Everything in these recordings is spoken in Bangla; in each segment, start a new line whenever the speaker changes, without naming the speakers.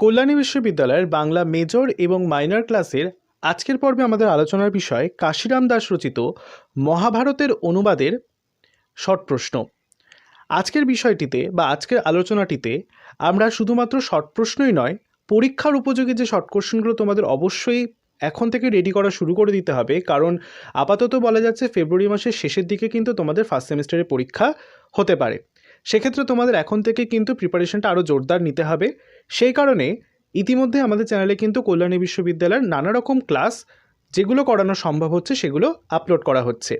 কল্যাণী বিশ্ববিদ্যালয়ের বাংলা মেজর এবং মাইনর ক্লাসের আজকের পর্বে আমাদের আলোচনার বিষয় কাশিরাম দাস রচিত মহাভারতের অনুবাদের শর্ট প্রশ্ন। আজকের বিষয়টিতে বা আজকের আলোচনাটিতে আমরা শুধুমাত্র শর্ট প্রশ্নই নয়, পরীক্ষার উপযোগী যে শর্ট কোশ্চেনগুলো তোমাদের অবশ্যই এখন থেকে রেডি করা শুরু করে দিতে হবে। কারণ আপাতত বলা যাচ্ছে ফেব্রুয়ারি মাসের শেষের দিকে কিন্তু তোমাদের ফার্স্ট সেমিস্টারের পরীক্ষা হতে পারে। সেক্ষেত্রে তোমাদের এখন থেকে কিন্তু প্রিপারেশনটা আরও জোরদার নিতে হবে। সেই কারণে ইতিমধ্যে আমাদের চ্যানেলে কিন্তু কল্যাণী বিশ্ববিদ্যালয়ের নানা রকম ক্লাস যেগুলো করানো সম্ভব হচ্ছে, সেগুলো আপলোড করা হচ্ছে।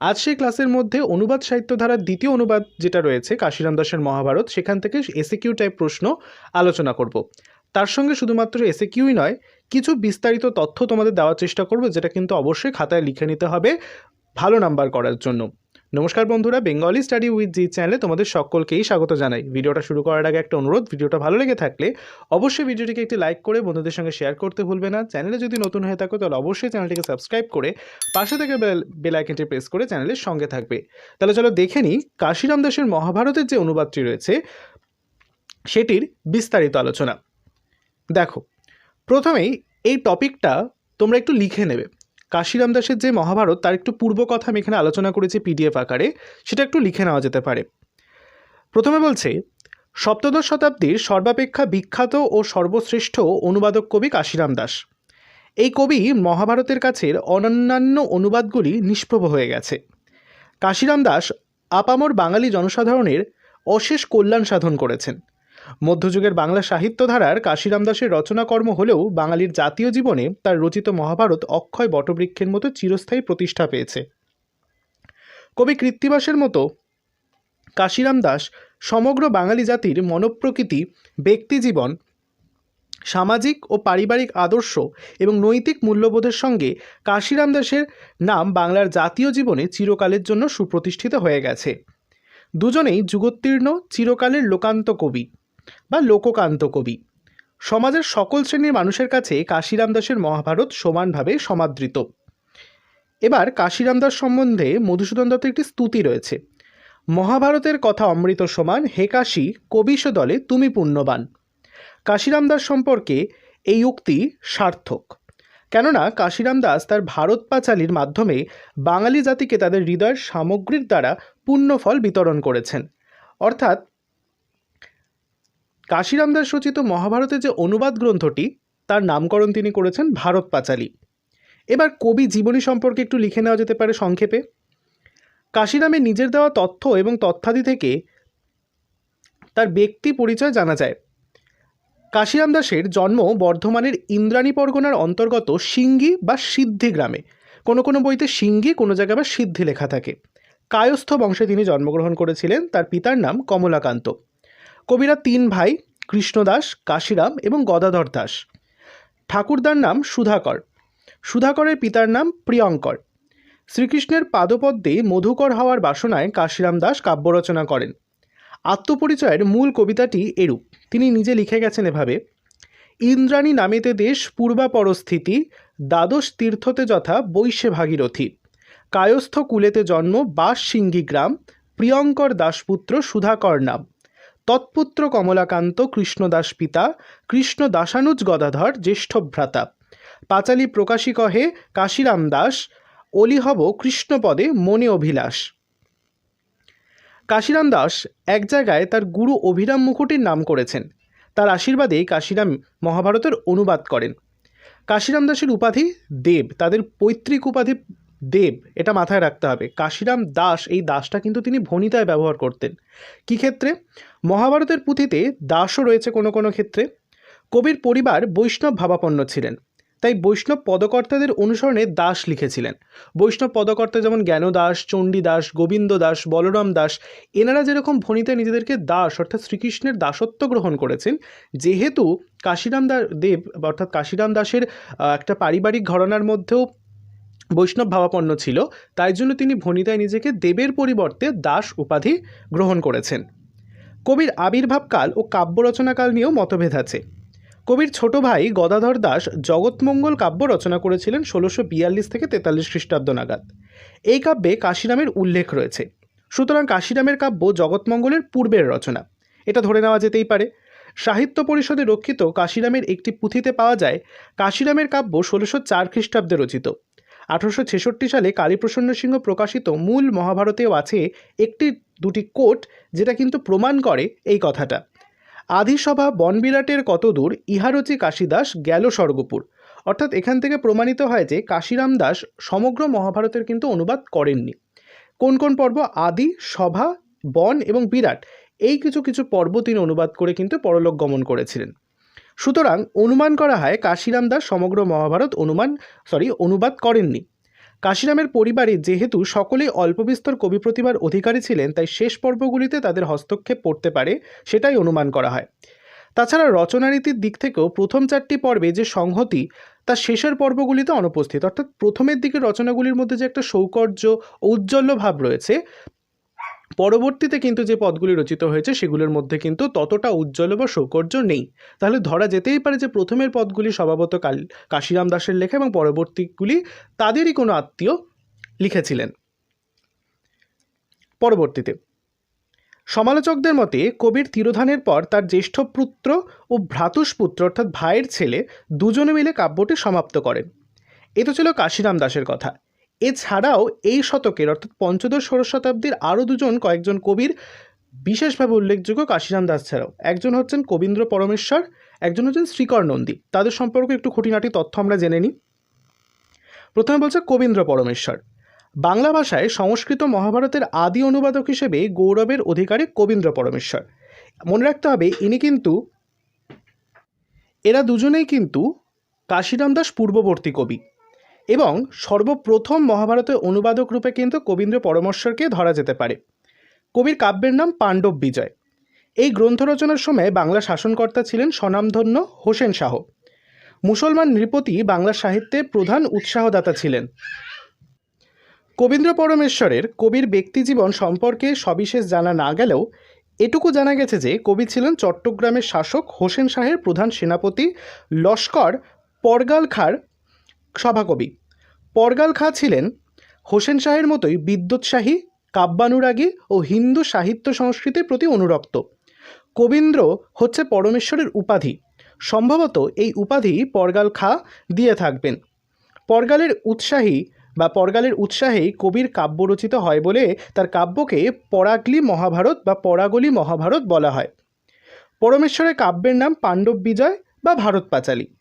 আজ সেই ক্লাসের মধ্যে অনুবাদ সাহিত্য ধারার দ্বিতীয় অনুবাদ যেটা রয়েছে, কাশিরাম দাসের মহাভারত, সেখান থেকে এসে কিউ টাইপ প্রশ্ন আলোচনা করব। তার সঙ্গে শুধুমাত্র এসে কিউই নয়, কিছু বিস্তারিত তথ্য তোমাদের দেওয়ার চেষ্টা করব, যেটা কিন্তু অবশ্যই খাতায় লিখে নিতে হবে ভালো নাম্বার করার জন্য। নমস্কার বন্ধুরা বেঙ্গলি স্টাডি উইথ জি চ্যানেলে তোমাদের সকলকেই স্বাগত জানাই। ভিডিওটা শুরু করার আগে একটা অনুরোধ, ভিডিওটা ভালো লেগে থাকলে অবশ্যই ভিডিওটিকে একটি লাইক করে বন্ধুদের সঙ্গে শেয়ার করতে ভুলবে না। চ্যানেলে যদি নতুন হয়ে থাকো, তাহলে অবশ্যই চ্যানেলটিকে সাবস্ক্রাইব করে পাশে থেকে বেল প্রেস করে চ্যানেলের সঙ্গে থাকবে। তাহলে চলো দেখে নিই কাশিরাম দাসের মহাভারতের যে অনুবাদটি রয়েছে, সেটির বিস্তারিত আলোচনা। দেখো, প্রথমেই এই টপিকটা তোমরা একটু লিখে নেবে। কাশিরাম দাসের যে মহাভারত, তার একটু পূর্ব কথা আমি এখানে আলোচনা করেছি পিডিএফ আকারে, সেটা একটু লিখে নেওয়া যেতে পারে। প্রথমে বলছে, সপ্তদশ শতাব্দীর সর্বাপেক্ষা বিখ্যাত ও সর্বশ্রেষ্ঠ অনুবাদক কবি কাশিরাম দাস। এই কবি মহাভারতের কাছের অনন্যান্য অনুবাদগুলি নিষ্প্রভ হয়ে গেছে। কাশিরাম দাস আপামর বাঙালি জনসাধারণের অশেষ কল্যাণ সাধন করেছেন। মধ্যযুগের বাংলা সাহিত্য ধারার কাশিরাম দাসের রচনাকর্ম হলেও বাঙালির জাতীয় জীবনে তার রচিত মহাভারত অক্ষয় বটবৃক্ষের মতো চিরস্থায়ী প্রতিষ্ঠা পেয়েছে। কবি কৃত্তিবাসের মতো কাশিরাম দাস সমগ্র বাঙালি জাতির মনপ্রকৃতি, ব্যক্তিজীবন, সামাজিক ও পারিবারিক আদর্শ এবং নৈতিক মূল্যবোধের সঙ্গে কাশিরাম দাসের নাম বাংলার জাতীয় জীবনে চিরকালের জন্য সুপ্রতিষ্ঠিত হয়ে গেছে। দুজনেই যুগোত্তীর্ণ, চিরকালের লোকান্ত কবি। বা লোককান্ত কবি। সমাজের সকল শ্রেণির মানুষের কাছে কাশিরাম দাসের মহাভারত সমানভাবে সমাদৃত। এবার কাশিরাম দাস সম্বন্ধে মধুসূদন দত্তের একটি স্তুতি রয়েছে। মহাভারতের কথা অমৃত সমান, হে কাশী কবিশ দলে তুমি পুণ্যবান। কাশিরাম দাস সম্পর্কে এই উক্তি সার্থক। কেননা কাশিরাম দাস তার ভারত পাঁচালীর মাধ্যমে বাঙালি জাতিকে তাদের হৃদয়ের সামগ্রীর দ্বারা পুণ্যফল বিতরণ করেছেন। অর্থাৎ কাশিরাম দাস রচিত মহাভারতের যে অনুবাদ গ্রন্থটি, তার নামকরণ তিনি করেছেন ভারত পাঁচালী। এবার কবি জীবনী সম্পর্কে একটু লিখে নেওয়া যেতে পারে সংক্ষেপে। কাশিরামের নিজের দেওয়া তথ্য এবং তথ্যাদি থেকে তার ব্যক্তি পরিচয় জানা যায়। কাশিরাম দাসের জন্ম বর্ধমানের ইন্দ্রাণী পরগনার অন্তর্গত সিঙ্গি বা সিদ্ধি গ্রামে। কোনো কোনো বইতে সিঙ্গি, কোনো জায়গায় বা সিদ্ধি লেখা থাকে। কায়স্থ বংশে তিনি জন্মগ্রহণ করেছিলেন, তার পিতার নাম কমলাকান্ত। কবিরা তিন ভাই, কৃষ্ণদাস, কাশিরাম এবং গদাধর দাস। ঠাকুরদার নাম সুধাকর। সুধাকরের পিতার নাম প্রিয়ঙ্কর। শ্রীকৃষ্ণের পাদপদ্মে মধুকর হওয়ার বাসনায় কাশিরাম দাস কাব্য রচনা করেন। আত্মপরিচয়ের মূল কবিতাটি এরূপ। তিনি নিজে লিখে গেছেন এভাবে, ইন্দ্রাণী নামেতে দেশ পূর্বাপরস্থিতি, দ্বাদশ তীর্থতে যথা বৈশ্যে ভাগীরথী। কায়স্থ কুলেতে জন্ম বাস সিঙ্গি গ্রাম, প্রিয়ঙ্কর দাসপুত্র সুধাকর নাম। তৎপুত্র কমলাকান্ত কৃষ্ণদাস পিতা কৃষ্ণ দাসানুজ গদাধর জ্যেষ্ঠ ভ্রাতা। পাঁচালী প্রকাশী কহে, কাশিরাম দাস অলিহব কৃষ্ণপদে মনে অভিলাষ। কাশিরাম দাস এক জায়গায় তার গুরু অভিরাম মুকুটির নাম করেছেন। তার আশীর্বাদেই কাশিরাম মহাভারতের অনুবাদ করেন। কাশিরাম দাসের উপাধি দেব, তাদের পৈতৃক উপাধি দেব, এটা মাথায় রাখতে হবে। কাশিরাম দাস, এই দাসটা কিন্তু তিনি ভনিতায় ব্যবহার করতেন। কি ক্ষেত্রে? মহাভারতের পুঁথিতে দাসও রয়েছে কোনো কোনো ক্ষেত্রে। কবির পরিবার বৈষ্ণব ভাবাপন্ন ছিলেন। তাই বৈষ্ণব পদকর্তাদের অনুসরণে দাস লিখেছিলেন। বৈষ্ণব পদকর্তা যেমন জ্ঞানদাস চণ্ডী দাস গোবিন্দ দাস বলরাম দাস, এনারা যেরকম ভণিতে নিজেদেরকে দাস, অর্থাৎ শ্রীকৃষ্ণের দাসত্ব গ্রহণ করেছেন, যেহেতু কাশিরাম দেব, অর্থাৎ কাশিরাম দাসের একটা পারিবারিক ঘরানার মধ্যেও বৈষ্ণব ভাবাপন্ন ছিল, তাই জন্য তিনি ভণিতায় নিজেকে দেবের পরিবর্তে দাস উপাধি গ্রহণ করেছেন। কবির আবির্ভাবকাল ও কাব্য রচনাকাল নিয়েও মতভেদ আছে। কবির ছোট ভাই গদাধর দাস জগৎমঙ্গল কাব্য রচনা করেছিলেন ষোলোশো বিয়াল্লিশ থেকে তেতাল্লিশ খ্রিস্টাব্দ নাগাদ। এই কাব্যে কাশিরামের উল্লেখ রয়েছে। সুতরাং কাশিরামের কাব্য জগৎমঙ্গলের পূর্বের রচনা। এটা ধরে নেওয়া যেতেই পারে। সাহিত্য পরিষদে রক্ষিত কাশিরামের একটি পুঁথিতে পাওয়া যায়, কাশিরামের কাব্য ষোলোশো চার খ্রিস্টাব্দে রচিত। আঠারোশো ছেষট্টি সালে কালীপ্রসন্ন সিংহ প্রকাশিত মূল মহাভারতেও আছে একটি দুটি কোট যেটা কিন্তু প্রমাণ করে এই কথাটা। আদিসভা বনবিরাটের কতদূর, ইহারচি কাশিদাস গেল স্বর্গপুর। অর্থাৎ এখান থেকে প্রমাণিত হয় যে কাশিরাম দাস সমগ্র মহাভারতের কিন্তু অনুবাদ করেননি। কোন কোন পর্ব? আদি, সভা, বন এবং বিরাট, এই কিছু কিছু পর্ব তিনি অনুবাদ করে কিন্তু পরলোক গমন করেছিলেন। সুতরাং অনুমান করা হয় কাশিরাম দাস সমগ্র মহাভারত অনুমান সরি অনুবাদ করেননি। কাশিরামের পরিবারে যেহেতু সকলেই অল্পবিস্তর কবি প্রতিভার অধিকারী ছিলেন, তাই শেষ পর্বগুলিতে তাদের হস্তক্ষেপ পড়তে পারে সেটাই অনুমান করা হয়। তাছাড়া রচনারীতির দিক থেকেও প্রথম চারটি পর্বে যে সংহতি, তা শেষের পর্বগুলিতে অনুপস্থিত। অর্থাৎ প্রথমের দিকে রচনাগুলির মধ্যে যে একটা সৌকর্য ঔজ্জ্বল্য ভাব রয়েছে পরবর্তীতে কিন্তু যে পদগুলি রচিত হয়েছে, সেগুলোর মধ্যে কিন্তু ততটা উজ্জ্বল বা সৌকর্য নেই। তাহলে ধরা যেতেই পারে যে প্রথমের পদগুলি স্বভাবত কাল, কাশিরাম দাসের লেখা এবং পরবর্তীগুলি তাদেরই কোনো আত্মীয় লিখেছিলেন। পরবর্তীতে, সমালোচকদের মতে কবির তিরোধানের পর তার জ্যেষ্ঠ পুত্র ও ভ্রাতুষ্পুত্র অর্থাৎ ভাইয়ের ছেলে দুজনে মিলে কাব্যটি সমাপ্ত করেন। এ তো ছিল কাশিরাম দাসের কথা। এছাড়াও এই শতকের, অর্থাৎ পঞ্চদশ ষোড়শ শতাব্দীর আরও দুজন কয়েকজন কবির বিশেষভাবে উল্লেখযোগ্য কাশিরাম দাস ছাড়াও। একজন হচ্ছেন কবীন্দ্র পরমেশ্বর, একজন হচ্ছেন শ্রীকর নন্দী। তাদের সম্পর্কে একটু খুঁটিনাটি তথ্য আমরা জেনে নিই। প্রথমে বলছে কবীন্দ্র পরমেশ্বর। বাংলা ভাষায় সংস্কৃত মহাভারতের আদি অনুবাদক হিসেবে গৌরবের অধিকারী কবীন্দ্র পরমেশ্বর। মনে রাখতে হবে, ইনি কিন্তু এরা দুজনেই কিন্তু কাশিরাম দাস পূর্ববর্তী কবি। এবং সর্বপ্রথম মহাভারতের অনুবাদক রূপে কিন্তু কবীন্দ্র পরমেশ্বরকে ধরা যেতে পারে। কবির কাব্যের নাম পাণ্ডব বিজয়। এই গ্রন্থ রচনার সময় বাংলা শাসনকর্তা ছিলেন স্বনামধন্য হোসেন শাহ। মুসলমান নৃপতি বাংলা সাহিত্যের প্রধান উৎসাহদাতা ছিলেন। কবীন্দ্র পরমেশ্বরের কবির ব্যক্তিজীবন সম্পর্কে সবিশেষ জানা না গেলেও এটুকু জানা গেছে যে কবি ছিলেন চট্টগ্রামের শাসক হোসেন শাহের প্রধান সেনাপতি লস্কর পরগাল খাঁর সভাকবি। পরগাল খাঁ ছিলেন হোসেন শাহের মতোই বিদ্যুৎসাহী কাব্যানুরাগী ও হিন্দু সাহিত্য সংস্কৃতির প্রতি অনুরক্ত। কবীন্দ্র হচ্ছে পরমেশ্বরের উপাধি। সম্ভবত এই উপাধি পরগাল খাঁ দিয়ে থাকবেন। পরগালের উৎসাহী বা পরগালের উৎসাহেই কবির কাব্য রচিত হয় বলে তার কাব্যকে পরাগলি মহাভারত বা পরাগলি মহাভারত বলা হয়। পরমেশ্বরের কাব্যের নাম পাণ্ডব বিজয় বা ভারত পাঁচালী।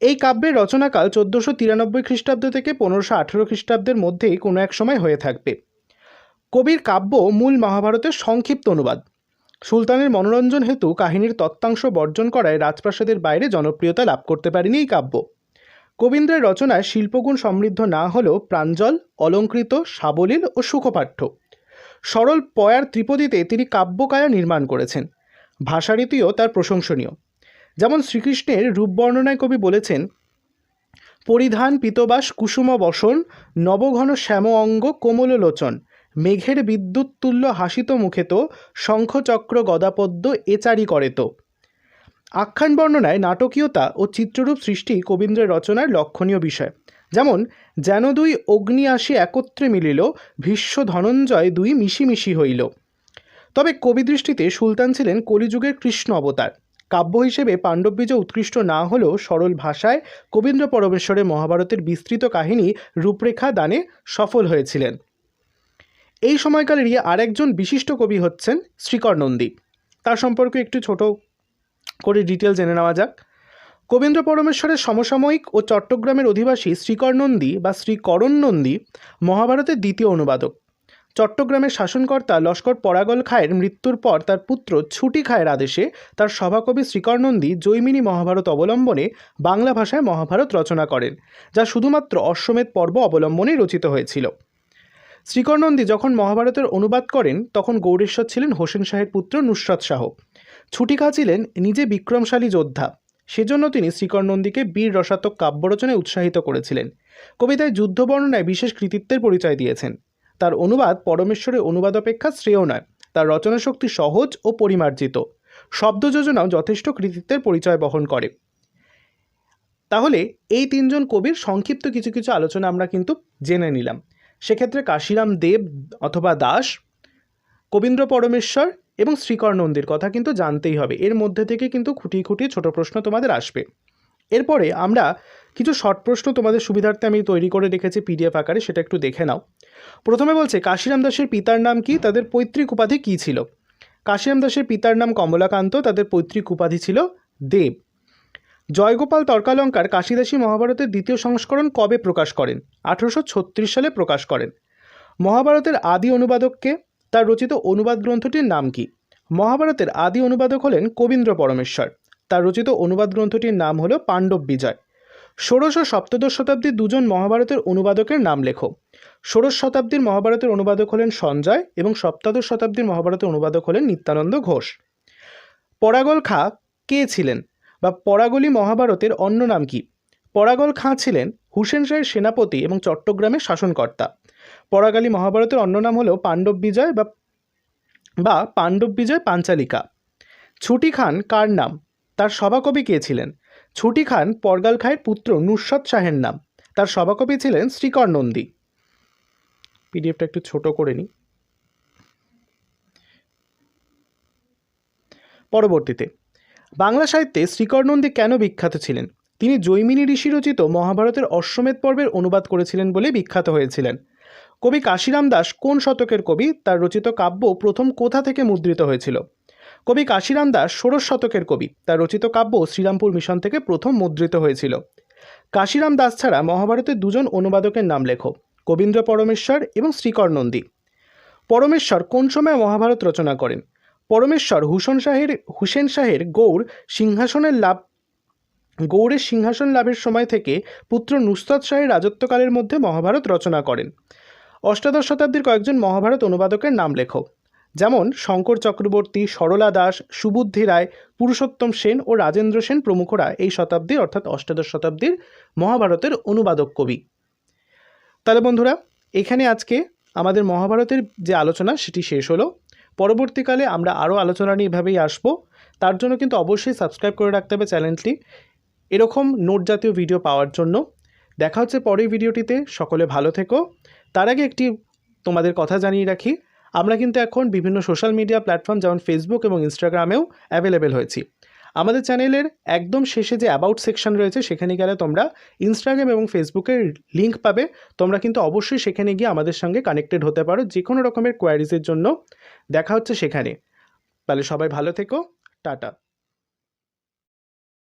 এই কাব্যের রচনাকাল চোদ্দোশো তিরানব্বই খ্রিস্টাব্দ থেকে পনেরোশো আঠেরো খ্রিস্টাব্দের মধ্যেই কোনো এক সময় হয়ে থাকবে। কবির কাব্য মূল মহাভারতের সংক্ষিপ্ত অনুবাদ। সুলতানের মনোরঞ্জন হেতু কাহিনীর তত্ত্বাংশ বর্জন করায় রাজপ্রাসাদের বাইরে জনপ্রিয়তা লাভ করতে পারেনি এই কাব্য। কবীন্দ্রের রচনায় শিল্পগুণ সমৃদ্ধ না হলেও প্রাঞ্জল, অলঙ্কৃত, সাবলীল ও সুখপাঠ্য। সরল পয়ার ত্রিপদীতে তিনি কাব্যকায়া নির্মাণ করেছেন। ভাষারীতিও তার প্রশংসনীয়। যেমন শ্রীকৃষ্ণের রূপ বর্ণনায় কবি বলেছেন, পরিধান পিতবাস কুসুম বসন, নবঘন শ্যাম অঙ্গ কোমল লোচন, মেঘের বিদ্যুৎ তুল্য হাসিত মুখেত, শঙ্খচক্র গদাপদ্য এচারি করে তো আখ্যান বর্ণনায় নাটকীয়তা ও চিত্ররূপ সৃষ্টি কবীন্দ্রের রচনার লক্ষণীয় বিষয়। যেমন, যেন দুই অগ্নি আসি একত্রে মিলিল, ভীষ্ম ধনঞ্জয় দুই মিশিমিশি হইল। তবে কবি দৃষ্টিতে সুলতান ছিলেন কলিযুগের কৃষ্ণ অবতার। কাব্য হিসেবে পাণ্ডববীজ উৎকৃষ্ট না হলেও সরল ভাষায় কবীন্দ্র পরমেশ্বরের মহাভারতের বিস্তৃত কাহিনী রূপরেখা দানে সফল হয়েছিলেন। এই সময়কালেরই আরেকজন বিশিষ্ট কবি হচ্ছেন শ্রীকর নন্দী। তার সম্পর্কে একটু ছোট করে ডিটেল জেনে নেওয়া যাক। কবীন্দ্র পরমেশ্বরের সমসাময়িক ও চট্টগ্রামের অধিবাসী শ্রীকর নন্দী বা শ্রীকরণ নন্দী মহাভারতের দ্বিতীয় অনুবাদক। চট্টগ্রামের শাসনকর্তা লস্কর পরাগল খায়ের মৃত্যুর পর তার পুত্র ছুটি খায়ের আদেশে তার সভাকবি শ্রীকর নন্দী জৈমিনী মহাভারত অবলম্বনে বাংলা ভাষায় মহাভারত রচনা করেন, যা শুধুমাত্র অশ্বমেধ পর্ব অবলম্বনেই রচিত হয়েছিল। শ্রীকর নন্দী যখন মহাভারতের অনুবাদ করেন, তখন গৌরেশ্বর ছিলেন হোসেন শাহের পুত্র নুসরত শাহ। ছুটিকা ছিলেন নিজে বিক্রমশালী যোদ্ধা। সেজন্য তিনি শ্রীকর নন্দীকে বীর রসাত্মক কাব্য রচনায় উৎসাহিত করেছিলেন। কবিতায় যুদ্ধ বর্ণনায় বিশেষ কৃতিত্বের পরিচয় দিয়েছেন। তার অনুবাদ পরমেশ্বরের অনুবাদ অপেক্ষা শ্রেয় নয়। তার রচনা শক্তি সহজ ও পরিমার্জিত। শব্দ যোজনাও যথেষ্ট কৃতিত্বের পরিচয় বহন করে। তাহলে এই তিনজন কবির সংক্ষিপ্ত কিছু কিছু আলোচনা আমরা কিন্তু জেনে নিলাম। সেক্ষেত্রে কাশিরাম দেব অথবা দাস, কবীন্দ্র পরমেশ্বর এবং শ্রীকর নন্দীর কথা কিন্তু জানতেই হবে। এর মধ্যে থেকে কিন্তু খুঁটিয়ে খুঁটিয়ে ছোট প্রশ্ন তোমাদের আসবে। এরপরে আমরা কিছু শর্ট প্রশ্ন তোমাদের সুবিধার্থে আমি তৈরি করে রেখেছি পিডিএফ আকারে, সেটা একটু দেখে নাও। প্রথমে বলছে, কাশিরাম দাসের পিতার নাম কি? তাদের পৈতৃক উপাধি কী ছিল? কাশিরাম দাসের পিতার নাম কমলাকান্ত, তাদের পৈতৃক উপাধি ছিল দেব। জয়গোপাল তর্কালঙ্কার কাশিদাসী মহাভারতের দ্বিতীয় সংস্করণ কবে প্রকাশ করেন? আঠারোশো সালে প্রকাশ করেন। মহাভারতের আদি অনুবাদককে তার রচিত অনুবাদ গ্রন্থটির নাম কি? মহাভারতের আদি অনুবাদক হলেন কবীন্দ্র পরমেশ্বর। তার রচিত অনুবাদ গ্রন্থটির নাম হল পাণ্ডব বিজয়। ষোড়শ ও সপ্তদশ শতাব্দীর দুজন মহাভারতের অনুবাদকের নাম লেখো। ষোড়শ শতাব্দীর মহাভারতের অনুবাদক হলেন সঞ্জয় এবং সপ্তাদশ শতাব্দীর মহাভারতের অনুবাদক হলেন নিত্যানন্দ ঘোষ। পরাগল খাঁ কে ছিলেন বা পরাগলি মহাভারতের অন্য নাম কি? পরাগল খাঁ ছিলেন হুসেন শাহের সেনাপতি এবং চট্টগ্রামের শাসনকর্তা। পরাগালী মহাভারতের অন্য নাম হলো পাণ্ডব বিজয় বা বা পাণ্ডব বিজয় পাঞ্চালিকা। ছুটি খান কার নাম? তার সভাকবি কে ছিলেন? ছুটি খান পরগাল খাঁয়ের পুত্র নুসরত শাহের নাম। তার সভাকবি ছিলেন শ্রীকর নন্দী। পিডিএফটা একটু ছোট করে নিই। পরবর্তীতে, বাংলা সাহিত্যে শ্রীকর নন্দী কেন বিখ্যাত ছিলেন? তিনি জৈমিনী ঋষি রচিত মহাভারতের অশ্বমেধ পর্বের অনুবাদ করেছিলেন বলে বিখ্যাত হয়েছিলেন। কবি কাশিরাম দাস কোন শতকের কবি? তার রচিত কাব্য প্রথম কোথা থেকে মুদ্রিত হয়েছিল? কবি কাশিরাম দাস ষোড়শ শতকের কবি। তার রচিত কাব্য শ্রীরামপুর মিশন থেকে প্রথম মুদ্রিত হয়েছিল। কাশিরাম দাস ছাড়া মহাভারতের দুজন অনুবাদকের নাম লেখো, কবীন্দ্র পরমেশ্বর এবং শ্রীকর নন্দী। পরমেশ্বর কোন সময় মহাভারত রচনা করেন? পরমেশ্বর হুসেন শাহের হুসেন শাহের গৌড় সিংহাসনের লাভ, গৌড়ের সিংহাসন লাভের সময় থেকে পুত্র নুসরত শাহের রাজত্বকালের মধ্যে মহাভারত রচনা করেন। অষ্টাদশ শতাব্দীর কয়েকজন মহাভারত অনুবাদকের নাম লেখো। যেমন শঙ্কর চক্রবর্তী, সরলা দাস, সুবুদ্ধি রায়, পুরুষোত্তম সেন ও রাজেন্দ্র সেন প্রমুখরা এই শতাব্দীর, অর্থাৎ অষ্টাদশ শতাব্দীর মহাভারতের অনুবাদক কবি। তাহলে বন্ধুরা, এখানে আজকে আমাদের মহাভারতের যে আলোচনা, সেটি শেষ হলো। পরবর্তীকালে আমরা আরও আলোচনা নিয়ে এভাবেই আসব। তার জন্য কিন্তু অবশ্যই সাবস্ক্রাইব করে রাখতে হবে চ্যানেলটি। এরকম নোট জাতীয় ভিডিও পাওয়ার জন্য। দেখা হচ্ছে পরের ভিডিওটিতে। সকলে ভালো থেকো। তার আগে একটি তোমাদের কথা জানিয়ে রাখি। আমরা কিন্তু এখন বিভিন্ন সোশ্যাল মিডিয়া প্ল্যাটফর্ম যেমন ফেসবুক এবং ইনস্টাগ্রামেও অ্যাভেলেবেল হয়েছি। আমাদের চ্যানেলের একদম শেষে যে অ্যাবাউট সেকশন রয়েছে, সেখানে গেলে তোমরা ইনস্টাগ্রাম এবং ফেসবুকের লিঙ্ক পাবে। তোমরা কিন্তু অবশ্যই সেখানে গিয়ে আমাদের সঙ্গে কানেক্টেড হতে পারো। যে কোনো রকমের কোয়ারিজের জন্য দেখা হচ্ছে সেখানে। তাহলে সবাই ভালো থেকো। টাটা।